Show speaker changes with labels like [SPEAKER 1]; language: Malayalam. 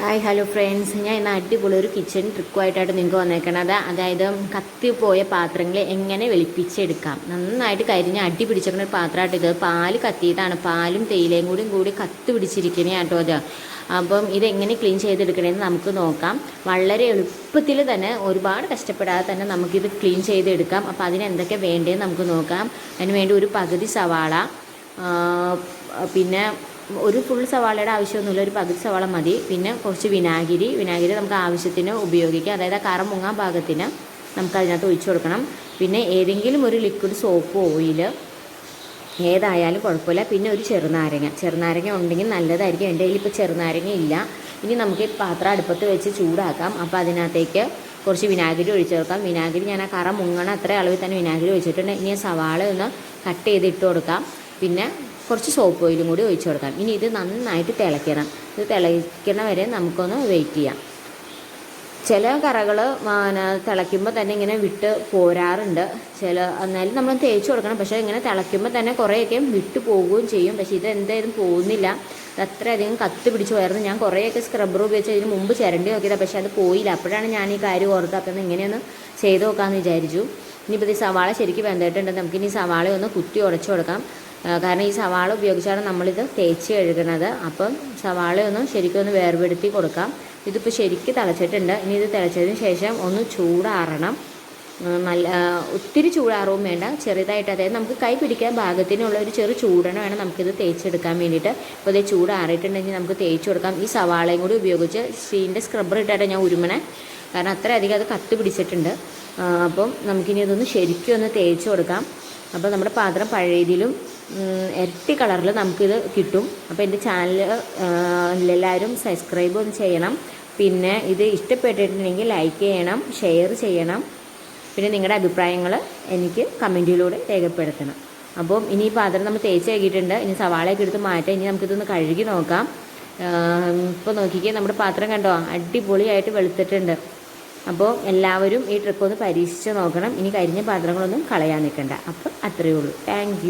[SPEAKER 1] ഹായ് ഹലോ ഫ്രണ്ട്സ് ഞാൻ ഇന്ന് അടിപൊളി ഒരു കിച്ചൺ ട്രിക്കുമായിട്ടാണ് നിങ്ങൾക്ക് വന്നേക്കണത്. അതായത് കത്തിപ്പോയ പാത്രങ്ങൾ എങ്ങനെ വെളുപ്പിച്ചെടുക്കാം. നന്നായിട്ട് കരിഞ്ഞ് അടി പിടിച്ചിരിക്കുന്ന ഒരു പാത്രമായിട്ട് ഇത്. പാൽ കത്തിയതാണ്. പാലും തേയിലയും കൂടി കൂടി കത്തി പിടിച്ചിരിക്കണേ കേട്ടോ അത് അപ്പം ഇതെങ്ങനെ ക്ലീൻ ചെയ്തെടുക്കണമെന്ന് നമുക്ക് നോക്കാം. വളരെ എളുപ്പത്തിൽ തന്നെ ഒരുപാട് കഷ്ടപ്പെടാതെ തന്നെ നമുക്കിത് ക്ലീൻ ചെയ്തെടുക്കാം. അപ്പോൾ അതിന് എന്തൊക്കെ വേണ്ടതെന്ന് നമുക്ക് നോക്കാം. അതിന് വേണ്ടി ഒരു പകുതി സവാള പിന്നെ ഒരു ഫുൾ സവാളയുടെ ആവശ്യമൊന്നുമില്ല ഒരു പകുതി സവാള മതി. പിന്നെ കുറച്ച് വിനാഗിരി. വിനാഗിരി നമുക്ക് ആവശ്യത്തിന് ഉപയോഗിക്കാം. അതായത് ആ കറ മുങ്ങാൻ പാകത്തിന് നമുക്ക് അതിനകത്ത് ഒഴിച്ചു കൊടുക്കണം. പിന്നെ ഏതെങ്കിലും ഒരു ലിക്വിഡ് സോപ്പ് ഓയിൽ ഏതായാലും കുഴപ്പമില്ല. പിന്നെ ഒരു ചെറുനാരങ്ങ. ചെറുനാരങ്ങ ഉണ്ടെങ്കിൽ നല്ലതായിരിക്കും. എന്റെ കയ്യിൽ ഇപ്പോൾ ചെറുനാരങ്ങ ഇല്ല. ഇനി നമുക്ക് പാത്രം അടുപ്പത്ത് വെച്ച് ചൂടാക്കാം. അപ്പോൾ അതിനകത്തേക്ക് കുറച്ച് വിനാഗിരി ഒഴിച്ചു കൊടുക്കാം. വിനാഗിരി ഞാൻ ആ കറ മുങ്ങണ അത്ര അളവിൽ തന്നെ വിനാഗിരി ഒഴിച്ചിട്ടുണ്ട്. ഇനി സവാള ഒന്ന് കട്ട് ചെയ്ത് ഇട്ട് കൊടുക്കാം. പിന്നെ കുറച്ച് സോപ്പ് ഓയിലും കൂടി ഒഴിച്ചു കൊടുക്കാം ഇനി ഇത് നന്നായിട്ട് തിളയ്ക്കണം. ഇത് തിളയ്ക്കണ വരെ നമുക്കൊന്ന് വെയിറ്റ് ചെയ്യാം. ചില കറകൾ തിളയ്ക്കുമ്പോൾ തന്നെ ഇങ്ങനെ വിട്ട് പോരാറുണ്ട്. ചില എന്നാലും നമ്മൾ തേച്ച് കൊടുക്കണം. പക്ഷേ ഇങ്ങനെ തിളയ്ക്കുമ്പോൾ തന്നെ കുറേയൊക്കെ വിട്ട് പോവുകയും ചെയ്യും. പക്ഷേ ഇത് എന്തായാലും പോകുന്നില്ല. അത്രയധികം കത്ത് പിടിച്ച് പോയായിരുന്നു. ഞാൻ കുറേയൊക്കെ സ്ക്രബ്ബർ ഉപയോഗിച്ച് ഇതിന് മുമ്പ് ചിരണ്ടി നോക്കിയതാണ് പക്ഷേ അത് പോയില്ല. അപ്പോഴാണ് ഞാൻ ഈ കാര്യം ഓർത്തത്. അപ്പം ഇങ്ങനെയൊന്ന് ചെയ്ത് നോക്കാമെന്ന് വിചാരിച്ചു. ഇനിയിപ്പോൾ ഈ സവാള ശരിക്കും വെന്തിട്ടുണ്ട്. നമുക്കിനി സവാള ഒന്ന് കുത്തി ഉടച്ചു കൊടുക്കാം. കാരണം ഈ സവാള ഉപയോഗിച്ചാണ് നമ്മളിത് തേച്ച് കഴുകണത് അപ്പം സവാള ഒന്ന് ശരിക്കും ഒന്ന് വേർപെടുത്തി കൊടുക്കാം. ഇതിപ്പോൾ ശരിക്കും തിളച്ചിട്ടുണ്ട്. ഇനി ഇത് തിളച്ചതിന് ശേഷം ഒന്ന് ചൂടാറണം. നല്ല ഒത്തിരി ചൂടാറവും വേണ്ട. ചെറുതായിട്ട് അതായത് നമുക്ക് കൈ പിടിക്കാൻ ഭാഗത്തിനുള്ള ഒരു ചെറു ചൂടണ വേണം നമുക്കിത് തേച്ചെടുക്കാൻ വേണ്ടിയിട്ട്. അപ്പോൾ ഇത് ചൂടാറിയിട്ടുണ്ടെങ്കിൽ നമുക്ക് തേച്ച് കൊടുക്കാം. ഈ സവാളയും കൂടി ഉപയോഗിച്ച് സ്റ്റീലിന്റെ സ്ക്രബ്ബർ ഇട്ടായിട്ട് ഞാൻ ഉരുമണേ. കാരണം അത്രയധികം അത് കത്ത് പിടിച്ചിട്ടുണ്ട്. അപ്പം നമുക്കിനി അതൊന്ന് ശരിക്കും ഒന്ന് തേച്ച് കൊടുക്കാം. അപ്പോൾ നമ്മുടെ പാത്രം പഴയതിലും ഇരട്ടി കളറിൽ നമുക്കിത് കിട്ടും. അപ്പോൾ എന്റെ ചാനൽ എല്ലാവരും സബ്സ്ക്രൈബ് ഒന്ന് ചെയ്യണം. പിന്നെ ഇത് ഇഷ്ടപ്പെട്ടിട്ടുണ്ടെങ്കിൽ ലൈക്ക് ചെയ്യണം ഷെയർ ചെയ്യണം. പിന്നെ നിങ്ങളുടെ അഭിപ്രായങ്ങൾ എനിക്ക് കമന്റിലൂടെ രേഖപ്പെടുത്തണം. അപ്പം ഇനി ഈ പാത്രം നമ്മൾ തേച്ച് കഴുകിയിട്ടുണ്ട്. ഇനി സവാളയൊക്കെ എടുത്ത് മാറ്റാം. ഇനി നമുക്കിതൊന്ന് കഴുകി നോക്കാം. ഇപ്പോൾ നോക്കിക്കേ നമ്മുടെ പാത്രം കണ്ടോ? അടിപൊളിയായിട്ട് വെളുത്തിട്ടുണ്ട്. അപ്പോൾ എല്ലാവരും ഈ ട്രിപ്പ് ഒന്ന് പരീക്ഷിച്ച് നോക്കണം. ഇനി കരിഞ്ഞ പാത്രങ്ങളൊന്നും കളയാൻ നിൽക്കണ്ട. അപ്പോൾ അത്രയേ ഉള്ളൂ. താങ്ക്